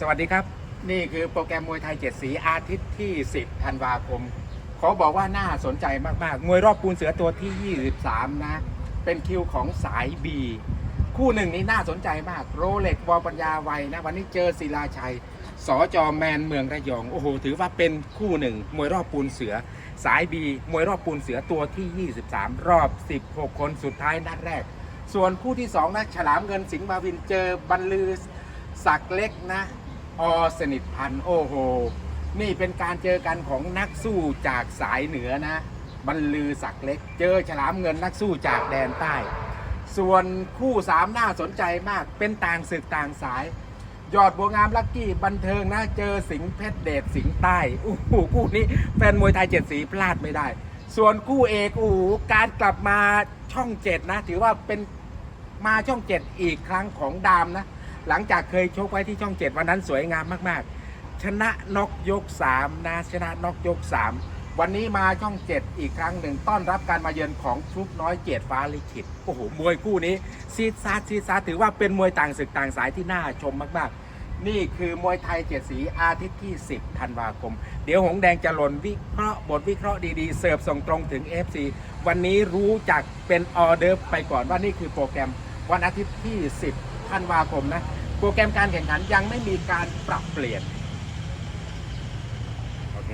สวัสดีครับ นี่คือโปรแกรมมวยไทยเจ็ดสีอาทิตย์ที่ 10ธันวาคม ขอบอกว่าน่าสนใจมาก ๆ มวยรอบปูนเสือตัวที่ 23 นะ เป็นคิวของสาย B คู่หนึ่งนี้น่าสนใจมากโรเล็กวอลปัญญาไวนะ วันนี้เจอศิลาชัยสอจอแมนเมืองระยอง โอ้โห ถือว่าเป็นคู่หนึ่งมวยรอบปูนเสือ สาย B มวยรอบปูนเสือตัวที่ 23 รอบ 16 คนสุดท้ายนัดแรก ส่วนคู่ที่2นะฉลามเงินสิงห์มาวินเจอบรรลือศักเล็กนะ อสนิทพันธ์โอ้โห นี่เป็นการเจอกันของนักสู้จากสายเหนือนะ บรรลือศักเล็ก เจอฉลามเงินนักสู้จากแดนใต้ ส่วนคู่สามน่าสนใจมาก เป็นต่างศึกต่างสาย ยอดบัวงามลักกี้บันเทิงนะ เจอสิงเพชรเดชสิงใต้โอ้โหคู่นี้แฟนมวยไทยเจ็ดสีพลาดไม่ได้ ส่วนคู่เอกโอ้โหการกลับมาช่องเจ็ดนะ ถือว่าเป็นมาช่องเจ็ดอีกครั้งของดามนะ หลังจากเคยชกไว้ที่ช่องเจ็ดวันนั้นสวยงามมากๆ ชนะน็อกยก3นะชนะน็อกยก3วันนี้มาช่องเจ็ดอีกครั้งหนึ่งต้อนรับการมาเยือนของฟลุกน้อยเกียรติฟ้าลิขิตโอ้โหมวยคู่นี้ซีดซาดซีดซาดถือว่าเป็นมวยต่างศึกต่างสายที่น่าชมมากๆ นี่คือมวยไทยเจ็ดสีอาทิตย์ที่ 10ธันวาคม เดี๋ยวหงแดงจะหล่นวิเคราะห์บทวิเคราะห์ดีๆ เสิร์ฟส่งตรงถึง FC วันนี้รู้จักเป็นออเดอร์ไปก่อนว่านี่คือโปรแกรมวันอาทิตย์ที่ 10 ธันวาคมนะ โปรแกรมการแข่งขันยังไม่มีการปรับเปลี่ยน โอเค